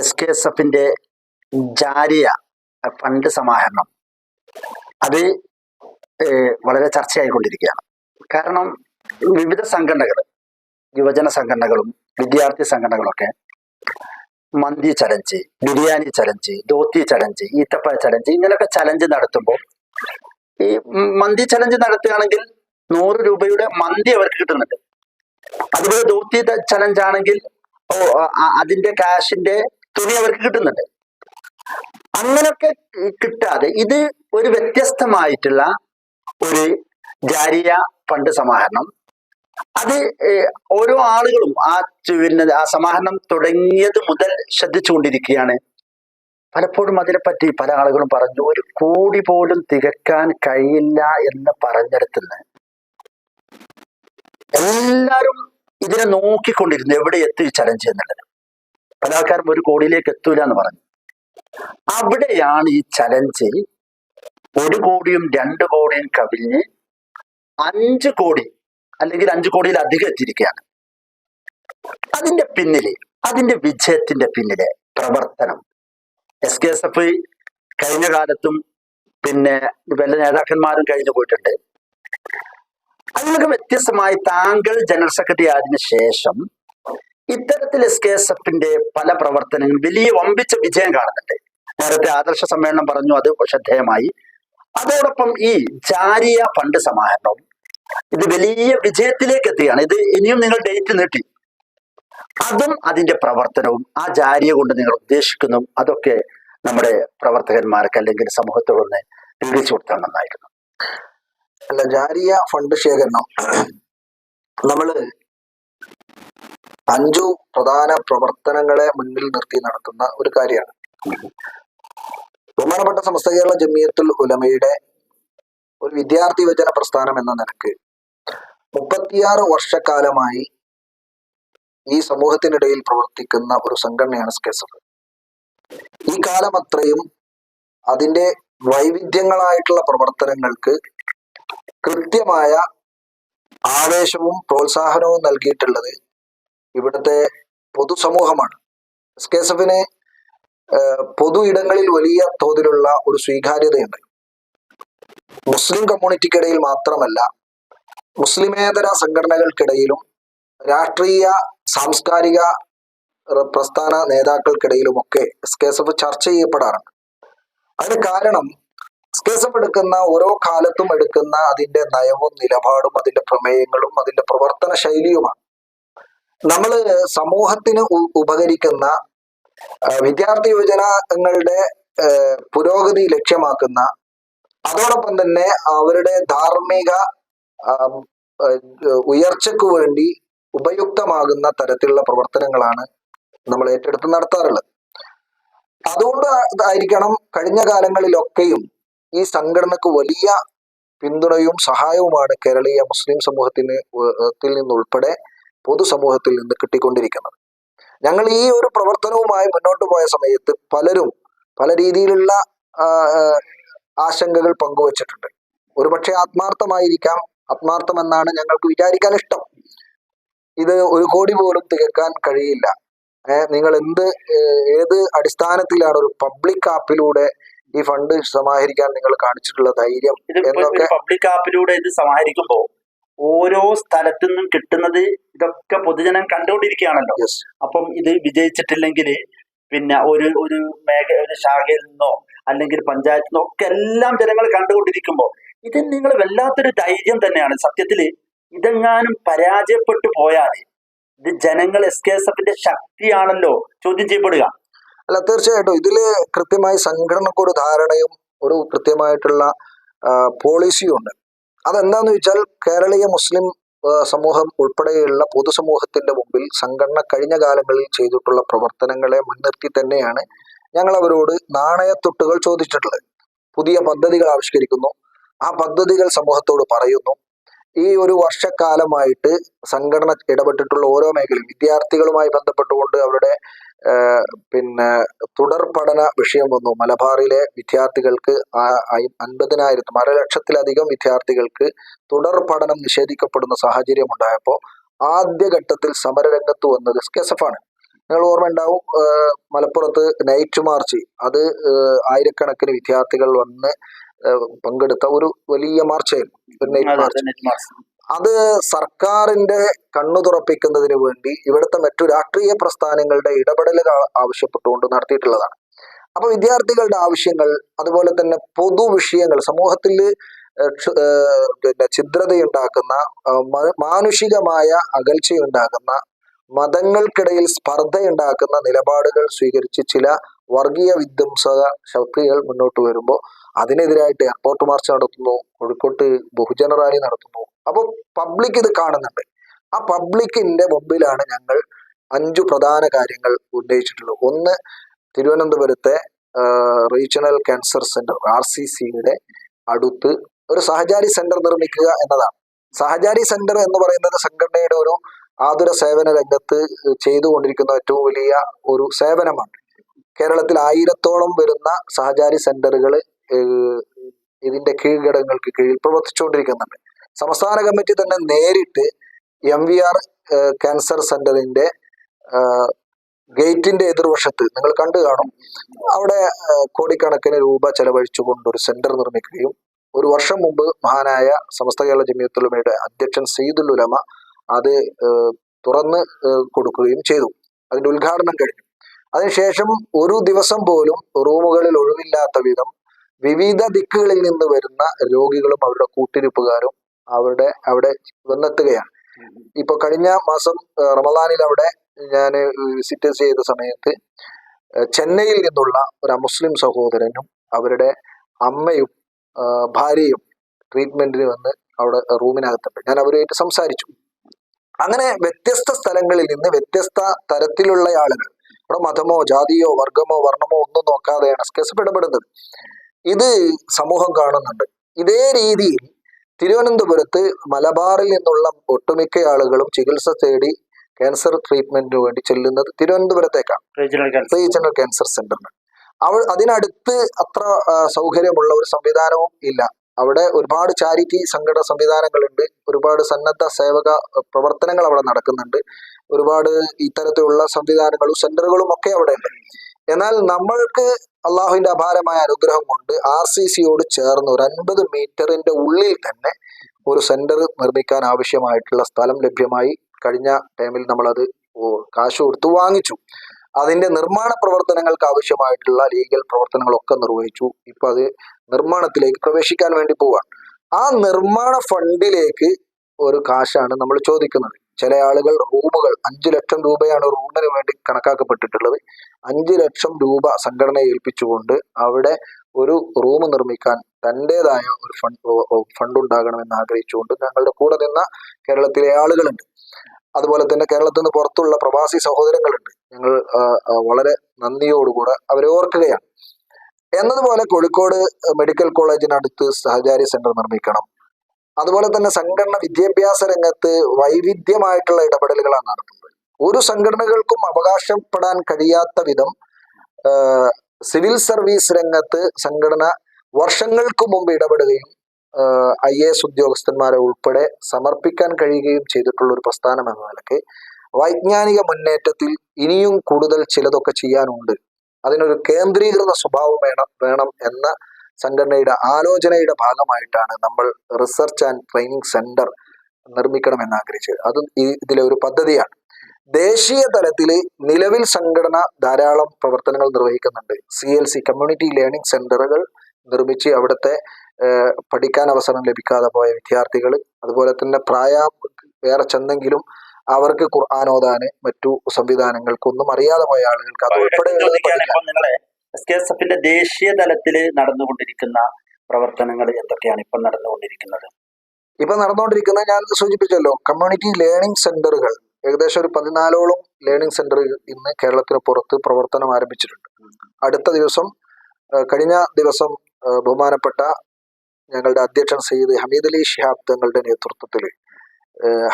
S K S എഫിന്റെ ജാരിയ fund സമാഹരണം. അത് വളരെ ചർച്ചയായിക്കൊണ്ടിരിക്കുകയാണ്. കാരണം വിവിധ സംഘടനകൾ യുവജന സംഘടനകളും വിദ്യാർത്ഥി സംഘടനകളൊക്കെ മന്തി challenge biryani challenge dhoti challenge ഈത്തപ്പഴ challenge ഇങ്ങനെയൊക്കെ ചലഞ്ച് നടത്തുമ്പോൾ ഈ മന്തി ചലഞ്ച് നടത്തുകയാണെങ്കിൽ നൂറ് രൂപയുടെ മന്തി അവർക്ക് കിട്ടുന്നുണ്ട്. അതുപോലെ ധോത്തി ചലഞ്ച് ആണെങ്കിൽ അതിന്റെ കാശിന്റെ തുണി അവർക്ക് കിട്ടുന്നുണ്ട്. അങ്ങനൊക്കെ കിട്ടാതെ ഇത് ഒരു വ്യത്യസ്തമായിട്ടുള്ള ഒരു ജാരിയ ഫണ്ട് സമാഹരണം. അത് ഓരോ ആളുകളും ആ പിന്നെ ആ സമാഹരണം തുടങ്ങിയത് മുതൽ ശ്രദ്ധിച്ചുകൊണ്ടിരിക്കുകയാണ്. പലപ്പോഴും അതിനെപ്പറ്റി പല ആളുകളും പറഞ്ഞു ഒരു കോടി പോലും തികക്കാൻ കഴിയില്ല എന്ന് പറഞ്ഞിടത്തുനിന്ന്. എല്ലാവരും ഇതിനെ നോക്കിക്കൊണ്ടിരുന്നു എവിടെ എത്തി ചലഞ്ച് എന്നുള്ളത്. പല ആൾക്കാരും ഒരു കോടിയിലേക്ക് എത്തൂല എന്ന് പറഞ്ഞു. അവിടെയാണ് ഈ ചലഞ്ച് ഒരു കോടിയും രണ്ട് കോടിയും കവിഞ്ഞ് അഞ്ച് കോടി അല്ലെങ്കിൽ അഞ്ചു കോടിയിലധികം എത്തിയിരിക്കുകയാണ്. അതിന്റെ പിന്നിൽ അതിന്റെ വിജയത്തിന്റെ പിന്നിലെ പ്രവർത്തനം. എസ് കെ എസ് എഫ് കഴിഞ്ഞ കാലത്തും പിന്നെ വല്ല നേതാക്കന്മാരും കഴിഞ്ഞു പോയിട്ടുണ്ട്. അതിനൊക്കെ വ്യത്യസ്തമായി താങ്കൾ ജനറൽ സെക്രട്ടറി ആയതിനു ശേഷം ഇത്തരത്തിൽ എസ് കെ എസ് എഫിന്റെ പല പ്രവർത്തനങ്ങളും വലിയ വമ്പിച്ച വിജയം കാണുന്നുണ്ട്. നേരത്തെ ആദർശ സമ്മേളനം പറഞ്ഞു അത് ശ്രദ്ധേയമായി. അതോടൊപ്പം ഈ ജാരിയ ഫണ്ട് സമാഹരണവും ഇത് വലിയ വിജയത്തിലേക്ക് എത്തുകയാണ് ഇത് ഇനിയും നിങ്ങൾ ഡേറ്റ് നീട്ടി. അതും അതിന്റെ പ്രവർത്തനവും ആ ജാരിയ കൊണ്ട് നിങ്ങൾ ഉദ്ദേശിക്കുന്നു അതൊക്കെ നമ്മുടെ പ്രവർത്തകന്മാർക്ക് അല്ലെങ്കിൽ സമൂഹത്തോടൊന്ന് വിവരിച്ചു കൊടുത്താൽ നന്നായിരുന്നു. അല്ല ജാരിയ ഫണ്ട് ശേഖരണം. നമ്മൾ അഞ്ചു പ്രധാന പ്രവർത്തനങ്ങളെ മുന്നിൽ നിർത്തി നടത്തുന്ന ഒരു കാര്യമാണ്. ബഹുമാനപ്പെട്ട സമസ്ത കേരള ജമിയത്തുൽ ഉലമയുടെ ഒരു വിദ്യാർത്ഥി വചന പ്രസ്ഥാനം എന്ന നിലയ്ക്ക് മുപ്പത്തിയാറ് വർഷക്കാലമായി ഈ സമൂഹത്തിനിടയിൽ പ്രവർത്തിക്കുന്ന ഒരു സംഘടനയാണ് സ്കെസഫ് ഈ കാലം അത്രയും അതിന്റെ വൈവിധ്യങ്ങളായിട്ടുള്ള പ്രവർത്തനങ്ങൾക്ക് കൃത്യമായ ആവേശവും പ്രോത്സാഹനവും നൽകിയിട്ടുള്ളത് ഇവിടുത്തെ പൊതുസമൂഹമാണ്. എസ് കെ എസ് എഫിന് പൊതു ഇടങ്ങളിൽ വലിയ തോതിലുള്ള ഒരു സ്വീകാര്യതയുണ്ട്. മുസ്ലിം കമ്മ്യൂണിറ്റിക്കിടയിൽ മാത്രമല്ല മുസ്ലിമേതര സംഘടനകൾക്കിടയിലും രാഷ്ട്രീയ സാംസ്കാരിക പ്രസ്ഥാന നേതാക്കൾക്കിടയിലുമൊക്കെ എസ് കെ എസ് എഫ് ചർച്ച ചെയ്യപ്പെടാറുണ്ട്. അതിന് കാരണം എസ് കെ എസ് എഫ് എടുക്കുന്ന ഓരോ കാലത്തും എടുക്കുന്ന അതിന്റെ നയവും നിലപാടും അതിന്റെ പ്രമേയങ്ങളും അതിന്റെ പ്രവർത്തന ശൈലിയുമാണ് നമ്മൾ സമൂഹത്തിന് ഉപകരിക്കുന്ന വിദ്യാർത്ഥി യുവജനങ്ങളുടെ പുരോഗതി ലക്ഷ്യമാക്കുന്ന അതോടൊപ്പം തന്നെ അവരുടെ ധാർമ്മിക ഉയർച്ചയ്ക്ക് വേണ്ടി ഉപയുക്തമാകുന്ന തരത്തിലുള്ള പ്രവർത്തനങ്ങളാണ് നമ്മൾ ഏറ്റെടുത്ത് നടത്താറുള്ളത്. അതുകൊണ്ട് ആയിരിക്കണം കഴിഞ്ഞ കാലങ്ങളിലൊക്കെയും ഈ സംഘടനക്ക് വലിയ പിന്തുണയും സഹായവുമാണ് കേരളീയ മുസ്ലിം സമൂഹത്തിന് ത്തിൽ നിന്നുൾപ്പെടെ പൊതുസമൂഹത്തിൽ നിന്ന് കിട്ടിക്കൊണ്ടിരിക്കുന്നത്. ഞങ്ങൾ ഈ ഒരു പ്രവർത്തനവുമായി മുന്നോട്ട് പോയ സമയത്ത് പലരും പല രീതിയിലുള്ള ആശങ്കകൾ പങ്കുവച്ചിട്ടുണ്ട്. ഒരുപക്ഷെ ആത്മാർത്ഥമായിരിക്കാം ആത്മാർത്ഥമെന്നാണ് ഞങ്ങൾക്ക് വിചാരിക്കാൻ ഇഷ്ടം. ഇത് ഒരു കോടി പോലും തികക്കാൻ കഴിയില്ല. നിങ്ങൾ എന്ത് ഏത് അടിസ്ഥാനത്തിലാണ് ഒരു പബ്ലിക് ആപ്പിലൂടെ ഈ ഫണ്ട് സമാഹരിക്കാൻ നിങ്ങൾ കാണിച്ചിട്ടുള്ള ധൈര്യം എന്നൊക്കെ പബ്ലിക് ആപ്പിലൂടെ ഇത് സമാഹരിക്കുമ്പോൾ ഓരോ സ്ഥലത്തു നിന്നും കിട്ടുന്നത് ഇതൊക്കെ പൊതുജനം കണ്ടുകൊണ്ടിരിക്കുകയാണല്ലോ. അപ്പം ഇത് വിജയിച്ചിട്ടില്ലെങ്കിൽ പിന്നെ ഒരു ഒരു മേഖ ഒരു ശാഖയിൽ നിന്നോ അല്ലെങ്കിൽ പഞ്ചായത്തിൽ നിന്നോ ഒക്കെ എല്ലാം ജനങ്ങൾ കണ്ടുകൊണ്ടിരിക്കുമ്പോൾ ഇത് നിങ്ങൾ വല്ലാത്തൊരു ധൈര്യം തന്നെയാണ്. സത്യത്തിൽ ഇതെങ്ങാനും പരാജയപ്പെട്ടു പോയാൽ ഇത് ജനങ്ങൾ എസ് കെ എസ് എഫിന്റെ ശക്തിയാണല്ലോ ചോദ്യം ചെയ്യപ്പെടുക. അല്ല തീർച്ചയായിട്ടും ഇതിൽ കൃത്യമായി സംഘടനക്കൊരു ധാരണയും ഒരു കൃത്യമായിട്ടുള്ള പോളിസിയും ഉണ്ട്. അതെന്താന്ന് വെച്ചാൽ കേരളീയ മുസ്ലിം സമൂഹം ഉൾപ്പെടെയുള്ള പൊതുസമൂഹത്തിന്റെ മുമ്പിൽ സംഘടന കഴിഞ്ഞ കാലങ്ങളിൽ ചെയ്തിട്ടുള്ള പ്രവർത്തനങ്ങളെ മുൻനിർത്തി തന്നെയാണ് ഞങ്ങൾ അവരോട് നാണയത്തൊട്ടുകൾ ചോദിച്ചിട്ടുള്ളത്. പുതിയ പദ്ധതികൾ ആവിഷ്കരിക്കുന്നു. ആ പദ്ധതികൾ സമൂഹത്തോട് പറയുന്നു. ഈ ഒരു വർഷക്കാലമായിട്ട് സംഘടന ഇടപെട്ടിട്ടുള്ള ഓരോ മേഖലയും വിദ്യാർത്ഥികളുമായി ബന്ധപ്പെട്ടുകൊണ്ട് അവരുടെ പിന്നെ തുടർ പഠന വിഷയം വന്നു. മലബാറിലെ വിദ്യാർത്ഥികൾക്ക് അൻപതിനായിരത്തും അര ലക്ഷത്തിലധികം വിദ്യാർത്ഥികൾക്ക് തുടർ പഠനം നിഷേധിക്കപ്പെടുന്ന സാഹചര്യം ഉണ്ടായപ്പോൾ ആദ്യഘട്ടത്തിൽ സമരരംഗത്ത് വന്നത് സ്കെസഫാണ് നിങ്ങൾ ഓർമ്മ ഉണ്ടാവും മലപ്പുറത്ത് നൈറ്റ് മാർച്ച് അത് ആയിരക്കണക്കിന് വിദ്യാർത്ഥികൾ വന്ന് പങ്കെടുത്ത ഒരു വലിയ മാർച്ചായിരുന്നു. അതെ, സർക്കാരിന്റെ കണ്ണു തുറപ്പിക്കുന്നതിന് വേണ്ടി ഇവിടുത്തെ മറ്റു രാഷ്ട്രീയ പ്രസ്ഥാനങ്ങളുടെ ഇടപെടലുകൾ ആവശ്യപ്പെട്ടുകൊണ്ട് നടത്തിയിട്ടുള്ളതാണ്. അപ്പൊ വിദ്യാർത്ഥികളുടെ ആവശ്യങ്ങൾ അതുപോലെ തന്നെ പൊതു വിഷയങ്ങൾ സമൂഹത്തിൽ പിന്നെ ഛിദ്രതയുണ്ടാക്കുന്ന മാനുഷികമായ അകൽച്ചയുണ്ടാക്കുന്ന മതങ്ങൾക്കിടയിൽ സ്പർദ്ധയുണ്ടാക്കുന്ന നിലപാടുകൾ സ്വീകരിച്ച് ചില വർഗീയ വിധ്വംസക ശക്തികൾ മുന്നോട്ട് വരുമ്പോൾ അതിനെതിരായിട്ട് എയർപോർട്ട് മാർച്ച് നടത്തുന്നു കോഴിക്കോട്ട് ബഹുജന റാലി നടത്തുന്നു. അപ്പോൾ പബ്ലിക് ഇത് കാണുന്നുണ്ട്. ആ പബ്ലിക്കിന്റെ മുമ്പിലാണ് ഞങ്ങൾ അഞ്ചു പ്രധാന കാര്യങ്ങൾ ഉന്നയിച്ചിട്ടുള്ളത്. ഒന്ന് തിരുവനന്തപുരത്തെ regional cancer centre R C സിയുടെ അടുത്ത് ഒരു സഹചാരി സെന്റർ നിർമ്മിക്കുക എന്നതാണ്. സഹചാരി സെന്റർ എന്ന് പറയുന്നത് സംഘടനയുടെ ഒരു ആതുര സേവന രംഗത്ത് ചെയ്തുകൊണ്ടിരിക്കുന്ന ഏറ്റവും വലിയ ഒരു സേവനമാണ്. കേരളത്തിൽ ആയിരത്തോളം വരുന്ന സഹചാരി സെന്ററുകൾ ഇതിന്റെ കീഴ്ഘടകങ്ങൾക്ക് കീഴിൽ പ്രവർത്തിച്ചുകൊണ്ടിരിക്കുന്നുണ്ട്. സംസ്ഥാന കമ്മിറ്റി തന്നെ നേരിട്ട് എം വി ആർ ക്യാൻസർ സെന്ററിന്റെ ഗേറ്റിന്റെ എതിർവശത്ത് നിങ്ങൾ കണ്ടു കാണും അവിടെ കോടിക്കണക്കിന് രൂപ ചെലവഴിച്ചുകൊണ്ട് ഒരു സെന്റർ നിർമ്മിക്കുകയും ഒരു വർഷം മുമ്പ് മഹാനായ സമസ്ത കേരള ജമിയത്തുലമയുടെ അധ്യക്ഷൻ സയ്യിദുൽ ഉലമ അത് തുറന്ന് കൊടുക്കുകയും ചെയ്തു. അതിന്റെ ഉദ്ഘാടനം കഴിഞ്ഞു. അതിനുശേഷം ഒരു ദിവസം പോലും റൂമുകളിൽ ഒഴിവില്ലാത്ത വിധം വിവിധ ദിക്കുകളിൽ നിന്ന് വരുന്ന രോഗികളും അവരുടെ കൂട്ടിരിപ്പുകാരും അവരുടെ അവിടെ വന്നെത്തുകയാണ്. ഇപ്പൊ കഴിഞ്ഞ മാസം റമദാനിൽ അവിടെ ഞാൻ വിസിറ്റ് ചെയ്ത സമയത്ത് ചെന്നൈയിൽ നിന്നുള്ള ഒരു മുസ്ലിം സഹോദരനും അവരുടെ അമ്മയും ഭാര്യയും ട്രീറ്റ്മെന്റിന് വന്ന് അവിടെ റൂമിനകത്തുണ്ട്. ഞാൻ അവരുമായിട്ട് സംസാരിച്ചു. അങ്ങനെ വ്യത്യസ്ത സ്ഥലങ്ങളിൽ നിന്ന് വ്യത്യസ്ത തരത്തിലുള്ള ആളുകൾ ഇവിടെ മതമോ ജാതിയോ വർഗമോ വർണമോ ഒന്നും നോക്കാതെയാണ് കേസ് ഇടപെടുന്നത് ഇത് സമൂഹം കാണുന്നുണ്ട്. ഇതേ രീതിയിൽ തിരുവനന്തപുരത്ത് മലബാറിൽ നിന്നുള്ള ഒട്ടുമിക്ക ആളുകളും ചികിത്സ തേടി ക്യാൻസർ ട്രീറ്റ്മെന്റിന് വേണ്ടി ചെല്ലുന്നത് തിരുവനന്തപുരത്തേക്കാണ്. Regional cancer. സെന്ററിന് അവൾ അതിനടുത്ത് അത്ര സൗകര്യമുള്ള ഒരു സംവിധാനവും ഇല്ല. അവിടെ ഒരുപാട് ചാരിറ്റി സംഘടന സംവിധാനങ്ങളുണ്ട്. ഒരുപാട് സന്നദ്ധ സേവക പ്രവർത്തനങ്ങൾ അവിടെ നടക്കുന്നുണ്ട്. ഒരുപാട് ഇത്തരത്തിലുള്ള സംവിധാനങ്ങളും സെന്ററുകളും ഒക്കെ അവിടെ ഉണ്ട്. എന്നാൽ നമ്മൾക്ക് അള്ളാഹുവിന്റെ അപാരമായ അനുഗ്രഹം കൊണ്ട് ആർ സി സിയോട് ചേർന്ന് ഒരു അൻപത് മീറ്ററിന്റെ ഉള്ളിൽ തന്നെ ഒരു സെന്റർ നിർമ്മിക്കാൻ ആവശ്യമായിട്ടുള്ള സ്ഥലം ലഭ്യമായി. കഴിഞ്ഞ ടൈമിൽ നമ്മളത് കാശ് കൊടുത്ത് വാങ്ങിച്ചു. അതിന്റെ നിർമ്മാണ പ്രവർത്തനങ്ങൾക്ക് ആവശ്യമായിട്ടുള്ള ലീഗൽ പ്രവർത്തനങ്ങളൊക്കെ നിർവഹിച്ചു. ഇപ്പൊ അത് നിർമ്മാണത്തിലേക്ക് പ്രവേശിക്കാൻ വേണ്ടി പോവാണ്. ആ നിർമ്മാണ ഫണ്ടിലേക്ക് ഒരു കാശാണ് നമ്മൾ ചോദിക്കുന്നത്. ചില ആളുകൾ റൂമുകൾ അഞ്ചു ലക്ഷം രൂപയാണ് റൂമിന് വേണ്ടി കണക്കാക്കപ്പെട്ടിട്ടുള്ളത്. അഞ്ചു ലക്ഷം രൂപ സംഘടനയെ ഏൽപ്പിച്ചുകൊണ്ട് അവിടെ ഒരു റൂം നിർമ്മിക്കാൻ തന്റെതായ ഒരു ഫണ്ട് ഫണ്ട് ഉണ്ടാകണമെന്ന് ആഗ്രഹിച്ചുകൊണ്ട് ഞങ്ങളുടെ കൂടെ നിന്ന കേരളത്തിലെ ആളുകളുണ്ട്. അതുപോലെ തന്നെ കേരളത്തിൽ നിന്ന് പുറത്തുള്ള പ്രവാസി സഹോദരങ്ങളുണ്ട്. ഞങ്ങൾ വളരെ നന്ദിയോടുകൂടെ അവരെ ഓർക്കുകയാണ്. എന്നതുപോലെ കോഴിക്കോട് മെഡിക്കൽ കോളേജിനടുത്ത് സഹചാരി സെന്റർ നിർമ്മിക്കണം. അതുപോലെ തന്നെ സംഘടന വിദ്യാഭ്യാസ രംഗത്ത് വൈവിധ്യമായിട്ടുള്ള ഇടപെടലുകളാണ് നടത്തുന്നത്. ഒരു സംഘടനകൾക്കും അവകാശപ്പെടാൻ കഴിയാത്ത വിധം സിവിൽ സർവീസ് രംഗത്ത് സംഘടന വർഷങ്ങൾക്ക് മുമ്പ് ഇടപെടുകയും ഐ എ എസ് ഉദ്യോഗസ്ഥന്മാരെ ഉൾപ്പെടെ സമർപ്പിക്കാൻ കഴിയുകയും ചെയ്തിട്ടുള്ള ഒരു പ്രസ്ഥാനം എന്ന നിലയ്ക്ക് വൈജ്ഞാനിക മുന്നേറ്റത്തിൽ ഇനിയും കൂടുതൽ ചിലതൊക്കെ ചെയ്യാനുണ്ട്. അതിനൊരു കേന്ദ്രീകൃത സ്വഭാവം വേണം വേണം എന്ന സംഘടനയുടെ ആലോചനയുടെ ഭാഗമായിട്ടാണ് നമ്മൾ റിസർച്ച് ആൻഡ് ട്രെയിനിങ് സെന്റർ നിർമ്മിക്കണമെന്ന് ആഗ്രഹിച്ചത്. അത് ഇതിലെ ഒരു പദ്ധതിയാണ്. ദേശീയ തലത്തിൽ നിലവിൽ സംഘടന ധാരാളം പ്രവർത്തനങ്ങൾ നിർവഹിക്കുന്നുണ്ട്. C L C community learning സെന്ററുകൾ നിർമ്മിച്ച് അവിടുത്തെ പഠിക്കാൻ അവസരം ലഭിക്കാതെ പോയ വിദ്യാർത്ഥികൾ അതുപോലെ തന്നെ പ്രായം വേറെ ചെന്നെങ്കിലും അവർക്ക് ഖുർആാനോദാന് മറ്റു സംവിധാനങ്ങൾക്കൊന്നും അറിയാതെ പോയ ആളുകൾക്ക് അത് ഉൾപ്പെടെ ഇടയ്ക്ക് എസ് കെ എസ് എഫിന്റെ ദേശീയ തലത്തിൽ നടന്നുകൊണ്ടിരിക്കുന്ന പ്രവർത്തനങ്ങൾ എന്തൊക്കെയാണ് ഇപ്പം നടന്നുകൊണ്ടിരിക്കുന്നത്? ഇപ്പൊ നടന്നുകൊണ്ടിരിക്കുന്ന ഞാൻ സൂചിപ്പിച്ചല്ലോ കമ്മ്യൂണിറ്റി ലേണിംഗ് സെന്ററുകൾ ഏകദേശം ഒരു പതിനാലോളം ലേണിംഗ് സെന്ററുകൾ ഇന്ന് കേരളത്തിന് പുറത്ത് പ്രവർത്തനം ആരംഭിച്ചിട്ടുണ്ട്. അടുത്ത ദിവസം കഴിഞ്ഞ ദിവസം ബഹുമാനപ്പെട്ട ഞങ്ങളുടെ അധ്യക്ഷൻ സയ്യിദ് ഹമീദ് അലി ഷിഹാബ് തങ്ങളുടെ നേതൃത്വത്തിൽ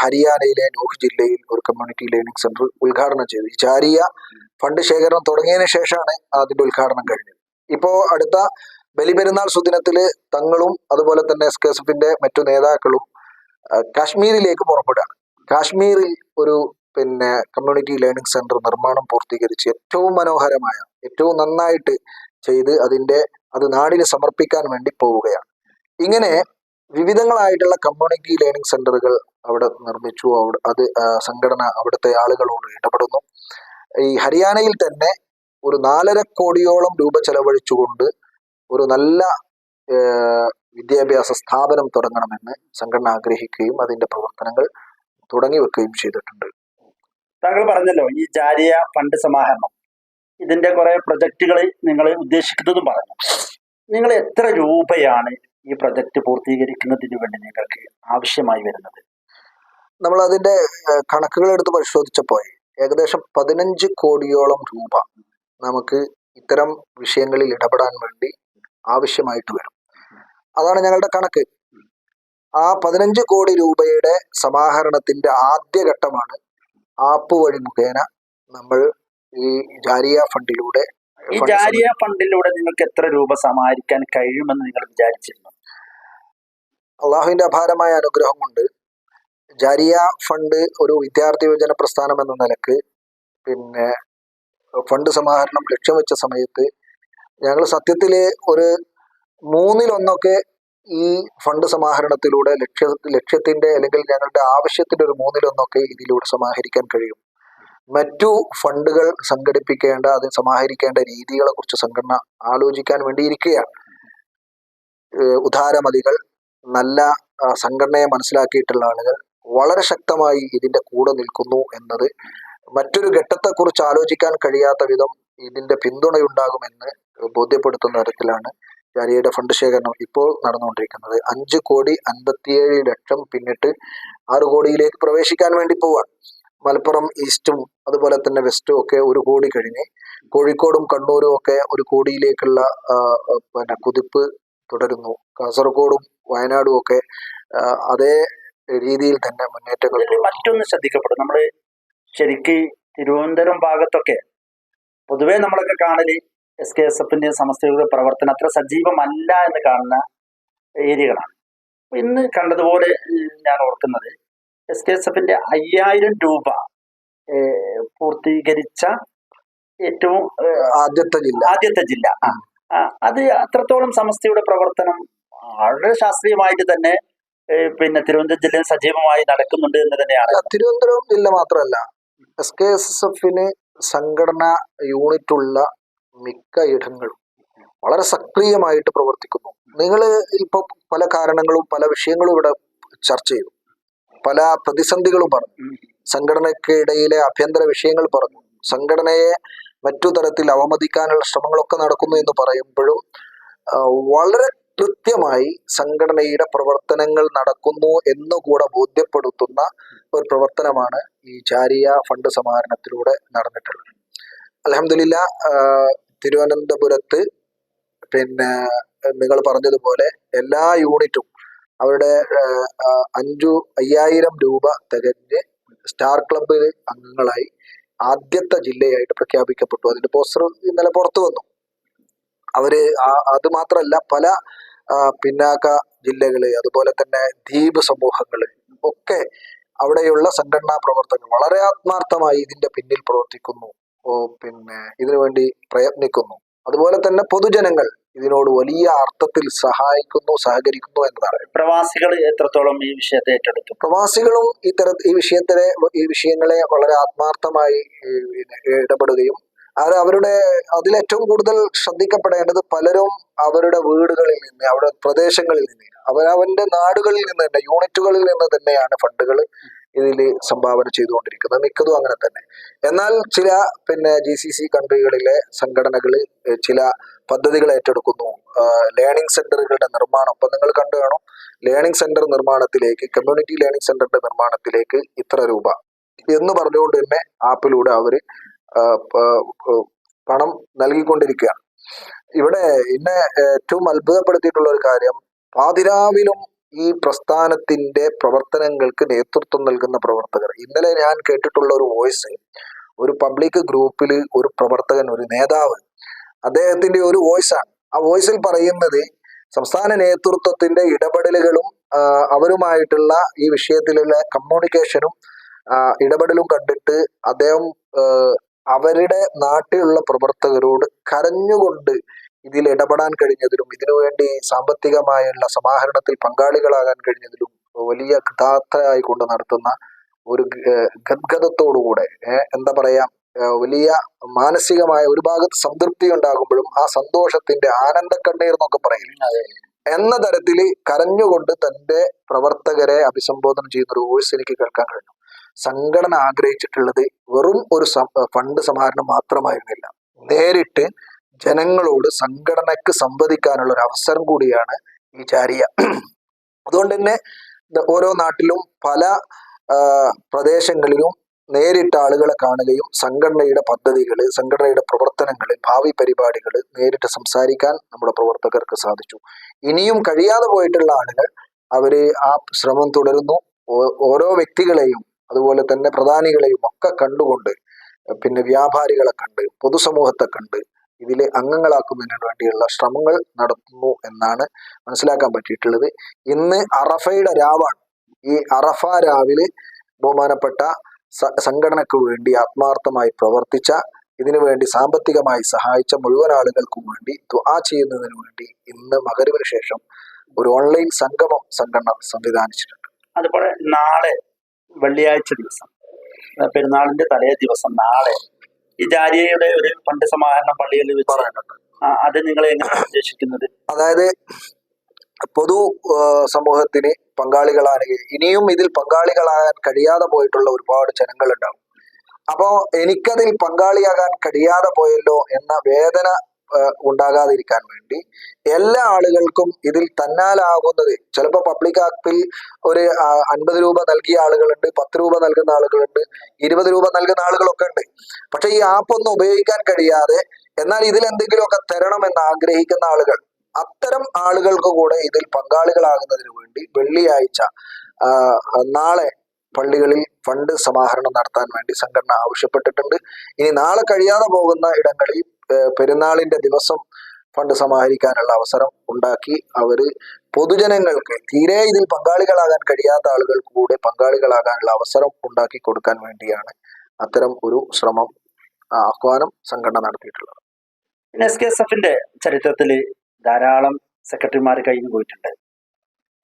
ഹരിയാനയിലെ നൂഹ് ജില്ലയിൽ ഒരു കമ്മ്യൂണിറ്റി ലേണിംഗ് സെന്റർ ഉദ്ഘാടനം ചെയ്തു. ഈ ചാരിയ ഫണ്ട് ശേഖരണം തുടങ്ങിയതിനു ശേഷമാണ് അതിന്റെ ഉദ്ഘാടനം കഴിഞ്ഞത്. ഇപ്പോ അടുത്ത ബലിപെരുന്നാൾ സുദിനത്തിൽ തങ്ങളും അതുപോലെ തന്നെ എസ് കെ എസ് എഫിന്റെ മറ്റു നേതാക്കളും കാശ്മീരിലേക്ക് പുറപ്പെടുകയാണ് കാശ്മീരിൽ ഒരു പിന്നെ കമ്മ്യൂണിറ്റി ലേണിംഗ് സെന്റർ നിർമ്മാണം പൂർത്തീകരിച്ച് ഏറ്റവും മനോഹരമായ ഏറ്റവും നന്നായിട്ട് ചെയ്ത് അതിന്റെ അത് നാടിന് സമർപ്പിക്കാൻ വേണ്ടി പോവുകയാണ്. ഇങ്ങനെ വിവിധങ്ങളായിട്ടുള്ള കമ്മ്യൂണിറ്റി ലേണിംഗ് സെന്ററുകൾ അവിടെ നിർമ്മിച്ചു. അവിടെ അത് സംഘടന അവിടുത്തെ ആളുകളോട് ഇടപെടുന്നു. ഈ ഹരിയാനയിൽ തന്നെ ഒരു നാലര കോടിയോളം രൂപ ചെലവഴിച്ചുകൊണ്ട് ഒരു നല്ല വിദ്യാഭ്യാസ സ്ഥാപനം തുടങ്ങണമെന്ന് സംഘടന ആഗ്രഹിക്കുകയും അതിന്റെ പ്രവർത്തനങ്ങൾ തുടങ്ങി വെക്കുകയും ചെയ്തിട്ടുണ്ട്. താങ്കൾ പറഞ്ഞല്ലോ ഈ ജാരിയ ഫണ്ട് സമാഹരണം. ഇതിന്റെ കുറെ പ്രൊജക്ടുകൾ നിങ്ങൾ ഉദ്ദേശിക്കുന്നതും പറഞ്ഞു. നിങ്ങൾ എത്ര രൂപയാണ് ഈ പ്രൊജക്റ്റ് പൂർത്തീകരിക്കുന്നതിന് വേണ്ടി നിങ്ങൾക്ക് ആവശ്യമായി വരുന്നത്. നമ്മൾ അതിന്റെ കണക്കുകൾ എടുത്ത് പരിശോധിച്ചപ്പോൾ ഏകദേശം പതിനഞ്ച് കോടിയോളം രൂപ നമുക്ക് ഇത്തരം വിഷയങ്ങളിൽ ഇടപെടാൻ വേണ്ടി ആവശ്യമായിട്ട് വരും. അതാണ് ഞങ്ങളുടെ കണക്ക്. ആ പതിനഞ്ച് കോടി രൂപയുടെ സമാഹരണത്തിന്റെ ആദ്യഘട്ടമാണ് ആപ്പ് വഴി മുഖേന നമ്മൾ ഈ ജാരിയ ഫണ്ടിലൂടെ ഈ ജാരിയ ഫണ്ടിലൂടെ നിങ്ങൾക്ക് എത്ര രൂപ സമാഹരിക്കാൻ കഴിയുമെന്ന് നിങ്ങൾ വിചാരിച്ചിരുന്നു? അള്ളാഹുവിന്റെ അപാരമായ അനുഗ്രഹം കൊണ്ട് ജാരിയ ഫണ്ട് ഒരു വിദ്യാർത്ഥി യുവജന പ്രസ്ഥാനം എന്ന നിലയ്ക്ക് പിന്നെ ഫണ്ട് സമാഹരണം ലക്ഷ്യം വെച്ച സമയത്ത് ഞങ്ങൾ സത്യത്തിൽ ഒരു മൂന്നിലൊന്നൊക്കെ ഈ ഫണ്ട് സമാഹരണത്തിലൂടെ ലക്ഷ്യ ലക്ഷ്യത്തിന്റെ അല്ലെങ്കിൽ ഞങ്ങളുടെ ആവശ്യത്തിന്റെ ഒരു മൂന്നിലൊന്നൊക്കെ ഇതിലൂടെ സമാഹരിക്കാൻ കഴിയും. മറ്റു ഫണ്ടുകൾ സംഘടിപ്പിക്കേണ്ട അത് സമാഹരിക്കേണ്ട രീതികളെ കുറിച്ച് സംഘടന ആലോചിക്കാൻ വേണ്ടിയിരിക്കുകയാണ്. ഉദാരമതികൾ നല്ല സംഘടനയെ മനസ്സിലാക്കിയിട്ടുള്ള ആളുകൾ വളരെ ശക്തമായി ഇതിന്റെ കൂടെ നിൽക്കുന്നു എന്നത് മറ്റൊരു ഘട്ടത്തെക്കുറിച്ച് ആലോചിക്കാൻ കഴിയാത്ത വിധം ഇതിന്റെ പിന്തുണയുണ്ടാകുമെന്ന് ബോധ്യപ്പെടുത്തുന്ന തരത്തിലാണ് ജാലിയയുടെ ഫണ്ട് ശേഖരണം ഇപ്പോൾ നടന്നുകൊണ്ടിരിക്കുന്നത്. അഞ്ച് കോടി അൻപത്തിയേഴ് ലക്ഷം പിന്നിട്ട് ആറ് കോടിയിലേക്ക് പ്രവേശിക്കാൻ വേണ്ടി പോവാണ്. മലപ്പുറം ഈസ്റ്റും അതുപോലെ തന്നെ വെസ്റ്റും ഒക്കെ ഒരു കോടി കഴിഞ്ഞ് കോഴിക്കോടും കണ്ണൂരും ഒക്കെ ഒരു കോടിയിലേക്കുള്ള പിന്നെ കുതിപ്പ് തുടരുന്നു. കാസർഗോഡും വയനാടും ഒക്കെ അതേ രീതിയിൽ തന്നെ മുന്നേറ്റങ്ങൾ മറ്റൊന്ന് ശ്രദ്ധിക്കപ്പെടും. നമ്മൾ ശരിക്ക് തിരുവനന്തപുരം ഭാഗത്തൊക്കെ പൊതുവേ നമ്മളൊക്കെ കാണൽ എസ് കെ എസ് എഫിന്റെ സമസ്തയുടെ പ്രവർത്തനം അത്ര സജീവമല്ല എന്ന് കാണുന്ന ഏരിയകളാണ്. ഇന്ന് കണ്ടതുപോലെ ഞാൻ ഓർക്കുന്നത് എസ് കെ എസ് എഫിന്റെ അയ്യായിരം രൂപ പൂർത്തീകരിച്ച ഏറ്റവും ആദ്യത്തെ ജില്ല. ആദ്യത്തെ ജില്ല. അത് അത്രത്തോളം സമസ്തയുടെ പ്രവർത്തനം വളരെ ശാസ്ത്രീയമായിട്ട് തന്നെ പിന്നെ തിരുവനന്തപുരം ജില്ലയിൽ സജീവമായി നടക്കുന്നുണ്ട് എന്ന് തന്നെയാണ്. തിരുവനന്തപുരം ജില്ല മാത്രമല്ല എസ് കെ എസ് എസ് എഫിന് സംഘടനാ യൂണിറ്റ് ഉള്ള മിക്ക ഇടങ്ങളും വളരെ സക്രിയമായിട്ട് പ്രവർത്തിക്കുന്നു. നിങ്ങൾ ഇപ്പൊ പല കാരണങ്ങളും പല വിഷയങ്ങളും ഇവിടെ ചർച്ച ചെയ്തു. പല പ്രതിസന്ധികളും പറഞ്ഞു. സംഘടനക്കിടയിലെ സംഘടനയ്ക്കിടയിലെ ആഭ്യന്തര വിഷയങ്ങൾ പറഞ്ഞു. സംഘടനയെ മറ്റു തരത്തിൽ അവമതിക്കാനുള്ള ശ്രമങ്ങളൊക്കെ നടക്കുന്നു എന്ന് പറയുമ്പോഴും വളരെ കൃത്യമായി സംഘടനയുടെ പ്രവർത്തനങ്ങൾ നടക്കുന്നു എന്നുകൂടെ ബോധ്യപ്പെടുത്തുന്ന ഒരു പ്രവർത്തനമാണ് ഈ ചാരിയ ഫണ്ട് സമാഹരണത്തിലൂടെ നടന്നിട്ടുള്ളത്. അലഹമില്ല തിരുവനന്തപുരത്ത് പിന്നെ നിങ്ങൾ പറഞ്ഞതുപോലെ എല്ലാ യൂണിറ്റും അവരുടെ അഞ്ചു അയ്യായിരം രൂപ തികഞ്ഞ് സ്റ്റാർ ക്ലബ്ബിൽ അംഗങ്ങളായി ആദ്യത്തെ ജില്ലയായിട്ട് പ്രഖ്യാപിക്കപ്പെട്ടു. അതിന്റെ പോസ്റ്റർ ഇന്നലെ പുറത്തു വന്നു. അവർ അത് മാത്രമല്ല പല പിന്നാക്ക ജില്ലകൾ അതുപോലെ തന്നെ ദ്വീപ് സമൂഹങ്ങൾ ഒക്കെ അവിടെയുള്ള സംഘടനാ പ്രവർത്തകർ വളരെ ആത്മാർത്ഥമായി ഇതിന്റെ പിന്നിൽ പ്രവർത്തിക്കുന്നു. ഓ പിന്നെ ഇതിനുവേണ്ടി പ്രയത്നിക്കുന്നു. അതുപോലെ തന്നെ പൊതുജനങ്ങൾ ഇതിനോട് വലിയ അർത്ഥത്തിൽ സഹായിക്കുന്നു സഹകരിക്കുന്നു എന്നതാണ്. പ്രവാസികൾ എത്രത്തോളം ഈ വിഷയത്തെ ഏറ്റെടുത്തു? പ്രവാസികളും ഇത്തര ഈ വിഷയത്തിലെ ഈ വിഷയങ്ങളെ വളരെ ആത്മാർത്ഥമായി ഇടപെടുകയും അത് അവരുടെ അതിലേറ്റവും കൂടുതൽ ശ്രദ്ധിക്കപ്പെടേണ്ടത് പലരും അവരുടെ വീടുകളിൽ നിന്ന് അവരുടെ പ്രദേശങ്ങളിൽ നിന്ന്. അവരവന്റെ നാടുകളിൽ നിന്ന് തന്നെ യൂണിറ്റുകളിൽ നിന്ന് തന്നെയാണ് ഫണ്ടുകൾ ഇതിൽ സംഭാവന ചെയ്തുകൊണ്ടിരിക്കുന്നത്. മിക്കതും അങ്ങനെ തന്നെ. എന്നാൽ ചില പിന്നെ ജി സി സി കൺട്രികളിലെ സംഘടനകൾ ചില പദ്ധതികൾ ഏറ്റെടുക്കുന്നു. ലേണിംഗ് സെന്ററുകളുടെ നിർമ്മാണം ഇപ്പൊ നിങ്ങൾ കണ്ടു കാണും. ലേണിംഗ് സെന്റർ നിർമ്മാണത്തിലേക്ക് കമ്മ്യൂണിറ്റി ലേണിംഗ് സെന്ററിന്റെ നിർമ്മാണത്തിലേക്ക് ഇത്ര രൂപ. എന്ന് പറഞ്ഞുകൊണ്ട് തന്നെ ആപ്പിലൂടെ പ- പണം നൽകിക്കൊണ്ടിരിക്കുകയാണ്. ഇവിടെ എന്നെ ഏറ്റവും അത്ഭുതപ്പെടുത്തിയിട്ടുള്ള ഒരു കാര്യം പാതിരാവിലും ഈ പ്രസ്ഥാനത്തിന്റെ പ്രവർത്തനങ്ങൾക്ക് നേതൃത്വം നൽകുന്ന പ്രവർത്തകർ. ഇന്നലെ ഞാൻ കേട്ടിട്ടുള്ള ഒരു വോയിസ് ഒരു പബ്ലിക് ഗ്രൂപ്പിൽ ഒരു പ്രവർത്തകൻ ഒരു നേതാവ് അദ്ദേഹത്തിന്റെ ഒരു വോയിസാണ് ആ. വോയിസിൽ പറയുന്നത് സംസ്ഥാന നേതൃത്വത്തിന്റെ ഇടപെടലുകളും അവരുമായിട്ടുള്ള ഈ വിഷയത്തിലുള്ള കമ്മ്യൂണിക്കേഷനും ഇടപെടലും കണ്ടിട്ട് അദ്ദേഹം അവരുടെ നാട്ടിലുള്ള പ്രവർത്തകരോട് കരഞ്ഞുകൊണ്ട് ഇതിൽ ഇടപെടാൻ കഴിഞ്ഞതിലും ഇതിനുവേണ്ടി സാമ്പത്തികമായുള്ള സമാഹരണത്തിൽ പങ്കാളികളാകാൻ കഴിഞ്ഞതിലും വലിയ കൃതാർത്ഥയായിക്കൊണ്ട് നടത്തുന്ന ഒരു ഗദ്ഗതത്തോടുകൂടെ എന്താ പറയാ വലിയ മാനസികമായ ഒരു ഭാഗത്ത് സംതൃപ്തി ഉണ്ടാകുമ്പോഴും ആ സന്തോഷത്തിന്റെ ആനന്ദക്കണ്ണീർ എന്നൊക്കെ പറയും എന്ന തരത്തിൽ കരഞ്ഞുകൊണ്ട് തന്റെ പ്രവർത്തകരെ അഭിസംബോധന ചെയ്യുന്ന ഒരു വോയിസ് എനിക്ക് കേൾക്കാൻ കഴിഞ്ഞു. സംഘടന ആഗ്രഹിച്ചിട്ടുള്ളത് വെറും ഒരു ഫണ്ട് സമാഹരണം മാത്രമായിരുന്നില്ല. നേരിട്ട് ജനങ്ങളോട് സംഘടനയ്ക്ക് സംവദിക്കാനുള്ള ഒരു അവസരം കൂടിയാണ് ഈ ചാരിയ. അതുകൊണ്ട് തന്നെ ഓരോ നാട്ടിലും പല പ്രദേശങ്ങളിലും നേരിട്ട് ആളുകളെ കാണുകയും സംഘടനയുടെ പദ്ധതികൾ സംഘടനയുടെ പ്രവർത്തനങ്ങൾ ഭാവി പരിപാടികൾ നേരിട്ട് സംസാരിക്കാൻ നമ്മുടെ പ്രവർത്തകർക്ക് സാധിച്ചു. ഇനിയും കഴിയാതെ പോയിട്ടുള്ള ആളുകൾ അവർ ആ ശ്രമം തുടരുന്നു. ഓരോ വ്യക്തികളെയും അതുപോലെ തന്നെ പ്രധാനികളെയും ഒക്കെ കണ്ടുകൊണ്ട് പിന്നെ വ്യാപാരികളെ കണ്ട് പൊതുസമൂഹത്തെ കണ്ട് ഇതിലെ അംഗങ്ങളാക്കുന്നതിന് വേണ്ടിയുള്ള ശ്രമങ്ങൾ നടത്തുന്നു എന്നാണ് മനസ്സിലാക്കാൻ പറ്റിയിട്ടുള്ളത്. ഇന്ന് അറഫയുടെ രാവാണ്. ഈ അറഫ രാവിലെ ബഹുമാനപ്പെട്ട സംഘടനയ്ക്ക് വേണ്ടി ആത്മാർത്ഥമായി പ്രവർത്തിച്ച ഇതിനു വേണ്ടി സാമ്പത്തികമായി സഹായിച്ച മുഴുവൻ ആളുകൾക്കും വേണ്ടി ദ്വാ ചെയ്യുന്നതിന് വേണ്ടി ഇന്ന് മകരുവിന് ശേഷം ഒരു ഓൺലൈൻ സംഗമം സംഘടന സംവിധാനിച്ചിട്ടുണ്ട്. അതുപോലെ നാളെ വെള്ളിയാഴ്ച ദിവസം പെരുന്നാളിന്റെ തലേ ദിവസം നാളെ ഈ ജാരിയയുടെ ഒരു ഫണ്ട് സമാഹരണ പള്ളിയിൽ വെച്ച് അത് നിങ്ങൾ എങ്ങനെ ഉദ്ദേശിക്കുന്നത്? അതായത് പൊതു സമൂഹത്തിന് പങ്കാളികളാണെങ്കിൽ ഇനിയും ഇതിൽ പങ്കാളികളാകാൻ കഴിയാതെ പോയിട്ടുള്ള ഒരുപാട് ജനങ്ങളുണ്ടാവും. അപ്പോ എനിക്കതിൽ പങ്കാളിയാകാൻ കഴിയാതെ പോയല്ലോ എന്ന വേദന ഉണ്ടാകാതിരിക്കാൻ വേണ്ടി എല്ലാ ആളുകൾക്കും ഇതിൽ തന്നാലാകുന്നത് ചിലപ്പോൾ പബ്ലിക് ആപ്പിൽ ഒരു അൻപത് രൂപ നൽകിയ ആളുകളുണ്ട് പത്ത് രൂപ നൽകുന്ന ആളുകളുണ്ട് ഇരുപത് രൂപ നൽകുന്ന ആളുകളൊക്കെ ഉണ്ട്. പക്ഷെ ഈ ആപ്പ് ഒന്നും ഉപയോഗിക്കാൻ കഴിയാതെ എന്നാൽ ഇതിൽ എന്തെങ്കിലുമൊക്കെ തരണമെന്ന് ആഗ്രഹിക്കുന്ന ആളുകൾ അത്തരം ആളുകൾക്ക് കൂടെ ഇതിൽ പങ്കാളികളാകുന്നതിന് വേണ്ടി വെള്ളിയാഴ്ച നാളെ പള്ളികളിൽ ഫണ്ട് സമാഹരണം നടത്താൻ വേണ്ടി സംഘടന ആവശ്യപ്പെട്ടിട്ടുണ്ട്. ഇനി നാളെ കഴിയാതെ പോകുന്ന ഇടങ്ങളിൽ പെരുന്നാളിന്റെ ദിവസം ഫണ്ട് സമാഹരിക്കാനുള്ള അവസരം ഉണ്ടാക്കി അവർ പൊതുജനങ്ങൾക്ക് തീരെ ഇതിൽ പങ്കാളികളാകാൻ കഴിയാത്ത ആളുകൾക്ക് കൂടെ പങ്കാളികളാകാനുള്ള അവസരം ഉണ്ടാക്കി കൊടുക്കാൻ വേണ്ടിയാണ് അത്തരം ഒരു ശ്രമം ആഹ്വാനം സംഘടന നടത്തിയിട്ടുള്ളത്. എസ് കെ എസ് എഫിന്റെ ചരിത്രത്തിൽ ധാരാളം സെക്രട്ടറിമാർ കഴിഞ്ഞു പോയിട്ടുണ്ട്.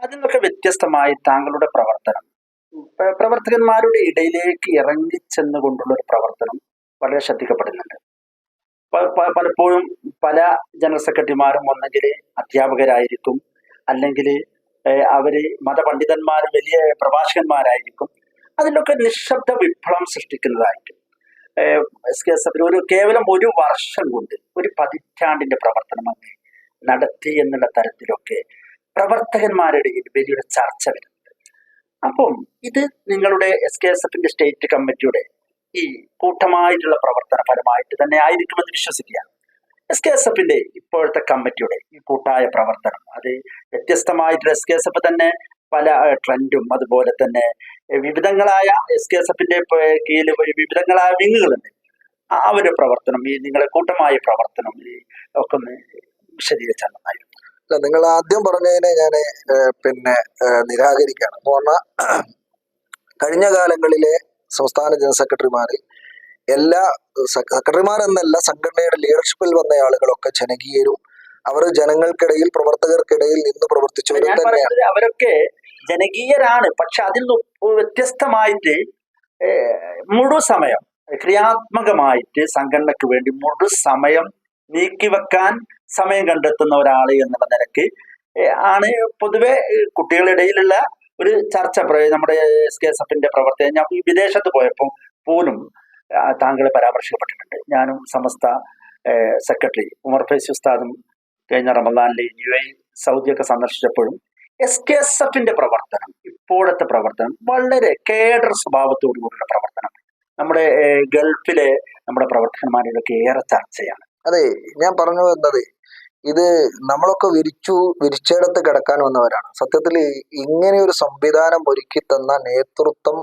അതിൽ നിന്നൊക്കെ വ്യത്യസ്തമായി താങ്കളുടെ പ്രവർത്തനം. പ്രവർത്തകന്മാരുടെ ഇടയിലേക്ക് ഇറങ്ങിച്ചെന്നുകൊണ്ടുള്ള ഒരു പ്രവർത്തനം വളരെ ശ്രദ്ധിക്കപ്പെടുന്നുണ്ട്. പലപ്പോഴും പല ജനറൽ സെക്രട്ടറിമാരും ഒന്നെങ്കിൽ അധ്യാപകരായിരിക്കും അല്ലെങ്കിൽ അവർ മതപണ്ഡിതന്മാർ വലിയ പ്രഭാഷകന്മാരായിരിക്കും. അതിലൊക്കെ നിശബ്ദ വിപ്ലവം സൃഷ്ടിക്കുന്നതായിരിക്കും. എസ് കെ എസ് എഫിൽ ഒരു കേവലം ഒരു വർഷം കൊണ്ട് ഒരു പതിറ്റാണ്ടിന്റെ പ്രവർത്തനം അങ്ങ് നടത്തി എന്നുള്ള തരത്തിലൊക്കെ പ്രവർത്തകന്മാരുടെ വലിയൊരു ചർച്ച വരുന്നുണ്ട്. അപ്പം ഇത് നിങ്ങളുടെ എസ് കെ എസ് എഫിന്റെ സ്റ്റേറ്റ് കമ്മിറ്റിയുടെ ഈ കൂട്ടമായിട്ടുള്ള പ്രവർത്തന ഫലമായിട്ട് തന്നെ ആയിരിക്കുമെന്ന് വിശ്വസിക്കുകയാണ് എസ് കെ എസ് എഫിന്റെ ഇപ്പോഴത്തെ കമ്മിറ്റിയുടെ ഈ കൂട്ടായ പ്രവർത്തനം അത് വ്യത്യസ്തമായിട്ടുള്ള എസ് കെ എസ് എഫ് തന്നെ പല ട്രെൻഡും അതുപോലെ തന്നെ വിവിധങ്ങളായ എസ് കെ എസ് എഫിന്റെ കീഴിൽ വിവിധങ്ങളായ വിങ്ങുകളുണ്ട് ആ ഒരു പ്രവർത്തനം ഈ നിങ്ങളുടെ കൂട്ടമായ പ്രവർത്തനം ഈ ഒക്കെ വിശദീകരിച്ചാൽ നന്നായിരുന്നു അല്ല നിങ്ങൾ ആദ്യം പറഞ്ഞതിനെ ഞാൻ പിന്നെ നിരാകരിക്കുകയാണ്. എന്ന് പറഞ്ഞാൽ കഴിഞ്ഞ കാലങ്ങളിലെ സംസ്ഥാന ജനറൽ സെക്രട്ടറിമാർ എല്ലാ സെക്രട്ടറിമാർ എന്നല്ല സംഘടനയുടെ ലീഡർഷിപ്പിൽ വന്ന ആളുകളൊക്കെ ജനകീയരും അവർ ജനങ്ങൾക്കിടയിൽ പ്രവർത്തകർക്കിടയിൽ നിന്ന് പ്രവർത്തിച്ചവരും തന്നെയാണ്. അവരൊക്കെ ജനകീയരാണ് പക്ഷെ അതിൽ നിന്ന് വ്യത്യസ്തമായിട്ട് മുഴുവൻ സമയം ക്രിയാത്മകമായിട്ട് സംഘടനയ്ക്ക് വേണ്ടി മുഴുവൻ സമയം നീക്കിവെക്കാൻ സമയം കണ്ടെത്തുന്ന ഒരാൾ എന്നുള്ള നിലയ്ക്ക് ആണ് പൊതുവെ കുട്ടികളിടയിലുള്ള ഒരു ചർച്ച. നമ്മുടെ എസ് കെ എസ് എഫിന്റെ പ്രവർത്തനം. ഞാൻ വിദേശത്ത് പോയപ്പോൾ പോലും താങ്കൾ പരാമർശിക്കപ്പെട്ടിട്ടുണ്ട്. ഞാനും സമസ്ത സെക്രട്ടറി ഉമർ ഫൈസി ഉസ്താദും കഴിഞ്ഞ റമദാനിൽ യു എ സൗദിയൊക്കെ സന്ദർശിച്ചപ്പോഴും എസ് കെ എസ് എഫിന്റെ പ്രവർത്തനം ഇപ്പോഴത്തെ പ്രവർത്തനം വളരെ കേഡർ സ്വഭാവത്തോടു കൂടിയുള്ള പ്രവർത്തനം. നമ്മുടെ ഗൾഫിലെ നമ്മുടെ പ്രവർത്തകന്മാരുടെയൊക്കെ ഏറെ ചർച്ചയാണ്. അതെ ഞാൻ പറഞ്ഞു വന്നത് ഇത് നമ്മളൊക്കെ വിരിച്ചു വിരിച്ചിടത്ത് കിടക്കാൻ വന്നവരാണ്. സത്യത്തിൽ ഇങ്ങനെ ഒരു സംവിധാനം ഒരുക്കി തന്ന നേതൃത്വം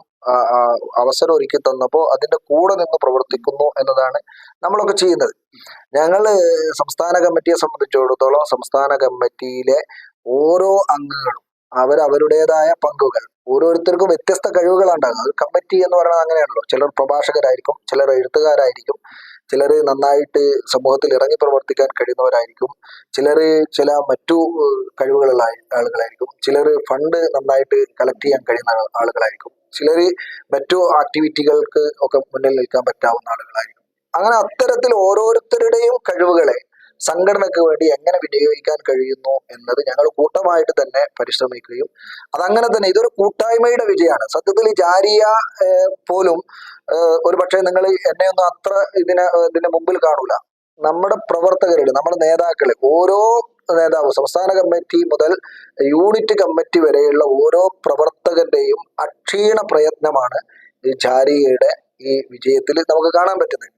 അവസരം ഒരുക്കി തന്നപ്പോൾ അതിന്റെ കൂടെ നിന്ന് പ്രവർത്തിക്കുന്നു എന്നതാണ് നമ്മളൊക്കെ ചെയ്യുന്നത്. ഞങ്ങൾ സംസ്ഥാന കമ്മിറ്റിയെ സംബന്ധിച്ചിടത്തോളം സംസ്ഥാന കമ്മിറ്റിയിലെ ഓരോ അംഗങ്ങളും അവർ അവരുടേതായ പങ്കുകൾ ഓരോരുത്തർക്കും വ്യത്യസ്ത കഴിവുകളാണ് ഉണ്ടാകുന്നത് കമ്മിറ്റി എന്ന് പറയുന്നത് അങ്ങനെയാണല്ലോ. ചിലർ പ്രഭാഷകരായിരിക്കും ചിലർ എഴുത്തുകാരായിരിക്കും. ചിലർ നന്നായിട്ട് സമൂഹത്തിൽ ഇറങ്ങി പ്രവർത്തിക്കാൻ കഴിയുന്നവരായിരിക്കും. ചിലർ ചില മറ്റു കഴിവുകളുള്ള ആളുകളായിരിക്കും. ചിലർ ഫണ്ട് നന്നായിട്ട് കളക്ട് ചെയ്യാൻ കഴിയുന്ന ആളുകളായിരിക്കും. ചിലർ മറ്റു ആക്ടിവിറ്റികൾക്ക് ഒക്കെ മുന്നിൽ നിൽക്കാൻ പറ്റാവുന്ന ആളുകളായിരിക്കും. അങ്ങനെ അത്തരത്തിൽ ഓരോരുത്തരുടെയും കഴിവുകളെ സംഘടനയ്ക്ക് വേണ്ടി എങ്ങനെ വിനിയോഗിക്കാൻ കഴിയുന്നു എന്നത് ഞങ്ങൾ കൂട്ടമായിട്ട് തന്നെ പരിശ്രമിക്കുകയും അതങ്ങനെ തന്നെ ഇതൊരു കൂട്ടായ്മയുടെ വിജയമാണ്. സത്യത്തിൽ ജാരിയ പോലും ഒരു പക്ഷേ നിങ്ങൾ എന്നെയൊന്നും അത്ര ഇതിനെ ഇതിന്റെ മുമ്പിൽ കാണൂല. നമ്മുടെ പ്രവർത്തകരിൽ നമ്മുടെ നേതാക്കൾ ഓരോ നേതാവ് സംസ്ഥാന കമ്മിറ്റി മുതൽ യൂണിറ്റ് കമ്മിറ്റി വരെയുള്ള ഓരോ പ്രവർത്തകന്റെയും അക്ഷീണ പ്രയത്നമാണ് ഈ ജാരിയയുടെ ഈ വിജയത്തിൽ നമുക്ക് കാണാൻ പറ്റുന്നത്.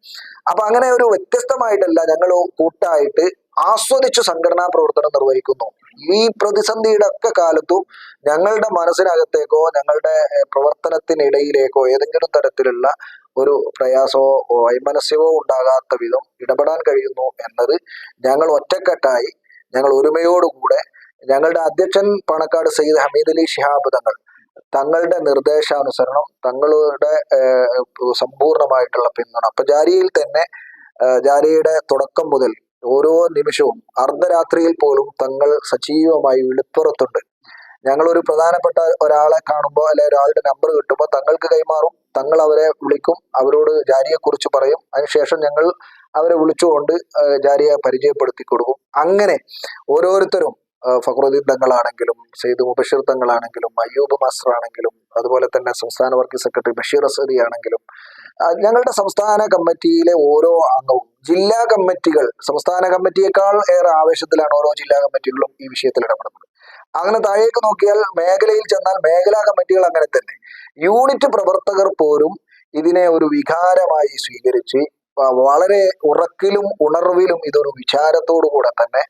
അപ്പൊ അങ്ങനെ ഒരു വ്യത്യസ്തമായിട്ടല്ല ഞങ്ങൾ കൂട്ടായിട്ട് ആസ്വദിച്ച് സംഘടനാ പ്രവർത്തനം നിർവഹിക്കുന്നു. ഈ പ്രതിസന്ധിയുടെ ഒക്കെ കാലത്തും ഞങ്ങളുടെ മനസ്സിനകത്തേക്കോ ഞങ്ങളുടെ പ്രവർത്തനത്തിനിടയിലേക്കോ ഏതെങ്കിലും തരത്തിലുള്ള ഒരു പ്രയാസമോ വൈമനസ്യമോ ഉണ്ടാകാത്ത വിധം ഇടപെടാൻ കഴിയുന്നു എന്നത് ഞങ്ങൾ ഒറ്റക്കെട്ടായി ഞങ്ങൾ ഒരുമയോടുകൂടെ ഞങ്ങളുടെ അധ്യക്ഷൻ പണക്കാട് സയ്യിദ് ഹമീദ് അലി ശിഹാബ് തങ്ങൾ തങ്ങളുടെ നിർദ്ദേശാനുസരണം തങ്ങളുടെ സമ്പൂർണമായിട്ടുള്ള പിന്തുണ. അപ്പൊ ജാരിയിൽ തന്നെ ജാരിയുടെ തുടക്കം മുതൽ ഓരോ നിമിഷവും അർദ്ധരാത്രിയിൽ പോലും തങ്ങൾ സജീവമായി വിളിപ്പുറത്തുണ്ട്. ഞങ്ങൾ ഒരു പ്രധാനപ്പെട്ട ഒരാളെ കാണുമ്പോൾ അല്ലെ ഒരാളുടെ നമ്പർ കിട്ടുമ്പോൾ തങ്ങൾക്ക് കൈമാറും. തങ്ങൾ അവരെ വിളിക്കും അവരോട് ജാരിയെ കുറിച്ച് പറയും അതിനുശേഷം ഞങ്ങൾ അവരെ വിളിച്ചുകൊണ്ട് ജാരിയെ പരിചയപ്പെടുത്തി കൊടുക്കും അങ്ങനെ ഓരോരുത്തരും ഫഖറുദ്ദീൻ തങ്ങളാണെങ്കിലും സെയ്ദ് മുബഷീർ തങ്ങളാണെങ്കിലും അയ്യൂബ് മാസ്റ്റർ ആണെങ്കിലും അതുപോലെ തന്നെ സംസ്ഥാന വർക്കിംഗ് സെക്രട്ടറി ബഷീർ അസദി ആണെങ്കിലും ഞങ്ങളുടെ സംസ്ഥാന കമ്മിറ്റിയിലെ ഓരോ അംഗവും ജില്ലാ കമ്മിറ്റികൾ സംസ്ഥാന കമ്മിറ്റിയേക്കാൾ ഏറെ ആവേശത്തിലാണ് ഓരോ ജില്ലാ കമ്മിറ്റികളും ഈ വിഷയത്തിൽ ഇടപെടുന്നത്. അങ്ങനെ താഴേക്ക് നോക്കിയാൽ മേഖലയിൽ ചെന്നാൽ മേഖലാ കമ്മിറ്റികൾ അങ്ങനെ തന്നെ. യൂണിറ്റ് പ്രവർത്തകർ പോലും ഇതിനെ ഒരു വികാരമായി സ്വീകരിച്ച് വളരെ ഉറക്കിലും ഉണർവിലും ഇതൊരു വിചാരത്തോടു കൂടെ തന്നെ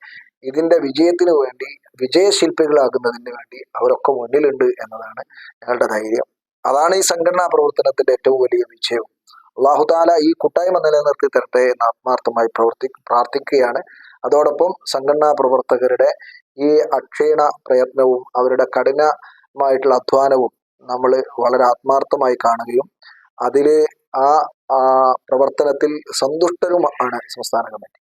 ഇതിന്റെ വിജയത്തിന് വേണ്ടി വിജയശില്പികളാകുന്നതിന് വേണ്ടി അവരൊക്കെ മുന്നിലുണ്ട് എന്നതാണ് ഞങ്ങളുടെ ധൈര്യം. അതാണ് ഈ സംഘടനാ പ്രവർത്തനത്തിന്റെ ഏറ്റവും വലിയ വിജയം. അള്ളാഹുദാല ഈ കൂട്ടായ്മ നിലനിർത്തി തരട്ടെ എന്ന് ആത്മാർത്ഥമായി പ്രവർത്തി പ്രാർത്ഥിക്കുകയാണ്. അതോടൊപ്പം സംഘടനാ പ്രവർത്തകരുടെ ഈ അക്ഷീണ പ്രയത്നവും അവരുടെ കഠിനമായിട്ടുള്ള അധ്വാനവും നമ്മൾ വളരെ ആത്മാർത്ഥമായി കാണുകയും അതിൽ ആ പ്രവർത്തനത്തിൽ സന്തുഷ്ടരുമാണ് സംസ്ഥാന കമ്മിറ്റി.